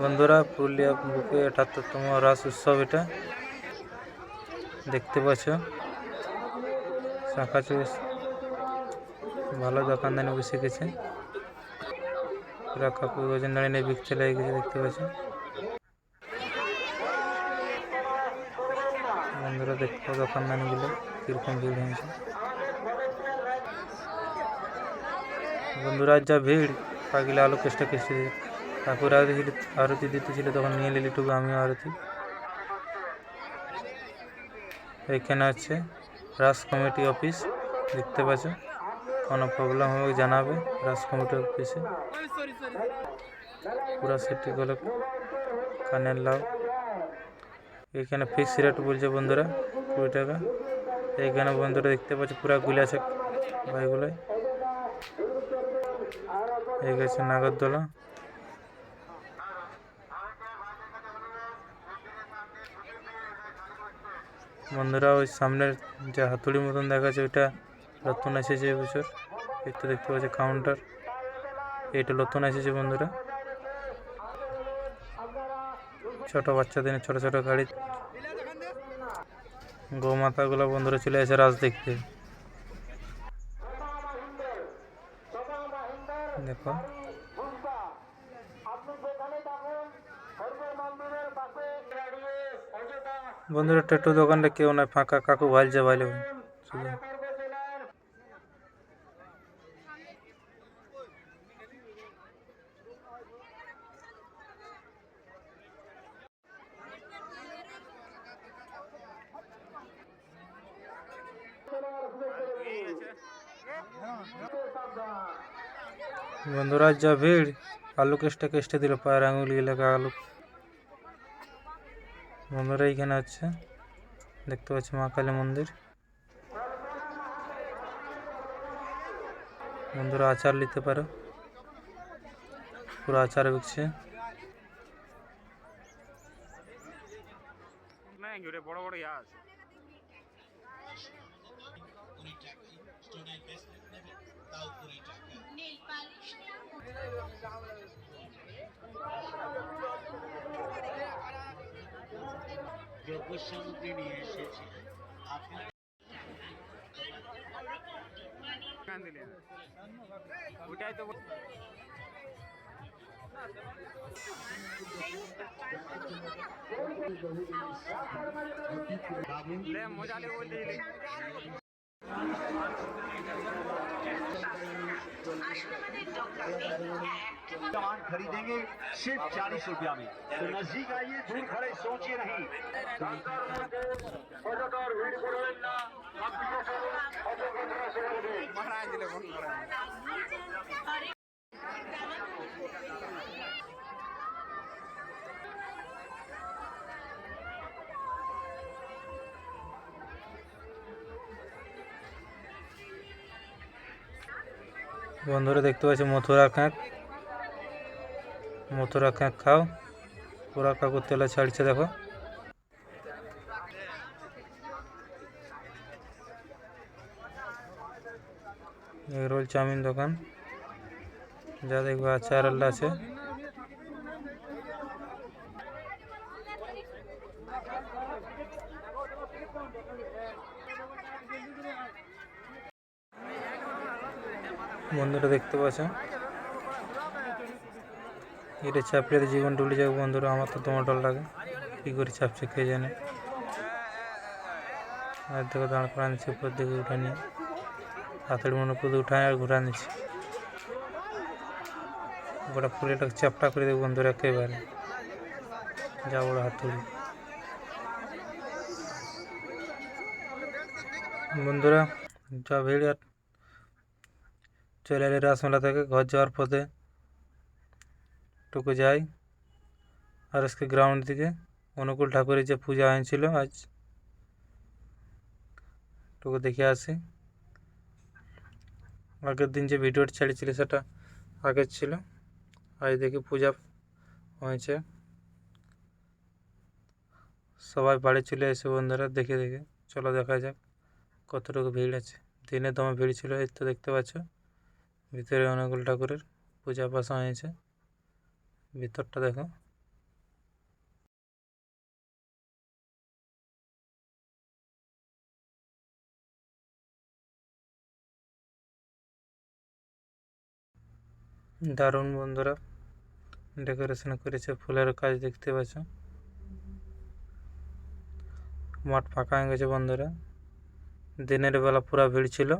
বন্ধুরা, পুরুলিয়া বুকে আঠাত্তরতম রাস উৎসব এটা। দেখতে পাচ্ছ? শাখা চুষ ভালো দোকানদানি বসে গেছে। পুরা কাপড় ওজন দাঁড়িয়ে বিকতে লেগে গেছে, দেখতে পাচ্ছ? বন্ধুরা, দেখতে দোকানদানিগুলো কীরকম ভিড় হয়েছে। বন্ধুরা যা ভিড়, পাগিলে আলো কেষ্টে কেষ্টে। ঠাকুর আরতি আরতি দিতেছিল তখন নিয়ে নিলি টুকু আমিও আরতি। এখানে আছে রাস কমিটি অফিস, দেখতে পাচ্ছ। কোনো প্রবলেম হবে জানাবে রাস কমিটি অফিসে। পুরা সেটি গুলো কানের লাভ এখানে ফিক্স রেট বলছে বন্ধুরা, কুড়ি টাকা। এখানে বন্ধুরা দেখতে পাচ্ছ পুরা গুলি আছে ভাইগুলোয় এই গেছে নাগরদোলা। বন্ধুরা, ওই সামনের যে হাতুড়ি মতন দেখা যাচ্ছে ওইটা নতুন এসেছে এবছর তো দেখতে পাচ্ছি কাউন্টার এইটা নতুন এসেছে বন্ধুরা। ছোট বাচ্চাদের ছোট ছোট গাড়ি। গোমাতাগুলো বন্ধুরা চলে আসে রাজ দেখতে। দেখো। বন্ধুরা টেটু দোকানটা কেউ নাই ফাঁকা, কাকু ভাইলছে ভাইলে শুধু। বন্ধুরা, যা ভিড়, আলু কেষ্টে কেষ্টে দিল পায়ের আঙুল এলাকা আলু। বন্ধুরা, এইখানে হচ্ছে দেখতে পাচ্ছি মা কালী মন্দির। বন্ধুরা, আচার নিতে পারো। পুরো আচার বিকছে। বড় বড় ইয়া আছে। যোগ্য সামগ্রী নিয়ে এসেছি। আপনার ওটাই তো মজা লে বলতে सामान खरीदेंगे सिर्फ चालीस रुपया में तो नजदीक आइए दूर खड़े सोचिए नहीं মারা দিলে ফোন করে বন্ধুরা দেখতে পাচ্ছি মথুরা কাঁক মথুরা কাঁক খাও। পুরা কাকুর তেলে ছাড়ছে, দেখো। এগ রোল চাউমিন দোকান। যা দেখব, আচার আল্লাহ আছে। বন্ধুরা দেখতে পাচ্ছ? এটা চাপড়ে জীবন ডুলে যাবে বন্ধুরা, আমার তো তোমার ডর লাগে। কী করে চাপছে কে জানে। আর দেখো দাঁড় করা নিচ্ছে, উপর দিকে উঠে নিয়ে। হাতের মনে দিয়ে উঠায় আর ঘুরা নিচ্ছে। গোটা ফুলেটাকে চাপটা করে দেবো বন্ধুরা একেবারে। যা বড় হাতুড়ি বন্ধুরা, যা ভিড় আর চলে এলে রাসমেলা থেকে ঘর যাওয়ার পথে টুকু যাই আর আজকে গ্রাউন্ড দিকে অনুকূল ঠাকুরের যে পূজা হয়েছিল আজ টুকু দেখে আসি। আগের দিন যে ভিডিওটা ছেড়েছিল সেটা আগের ছিল। আজ দেখি পূজা হয়েছে। সবাই বাড়ি চলে এসে বন্ধুরা, দেখে দেখে। চলো দেখা যাক কতটুকু ভিড় আছে। দিনে দমে ভিড় ছিল, এই তো দেখতে পাচ্ছ। ভিতরে অনুকূল ঠাকুরের পূজা পাশা হয়েছে। ভিতরটা দেখো। দারুণ বন্ধুরা ডেকোরেশন করেছে, ফুলের কাজ দেখতে পাচ্ছ। মাঠ ফাঁকা হয়ে গেছে বন্ধুরা। দিনের বেলা পুরা ভিড় ছিল।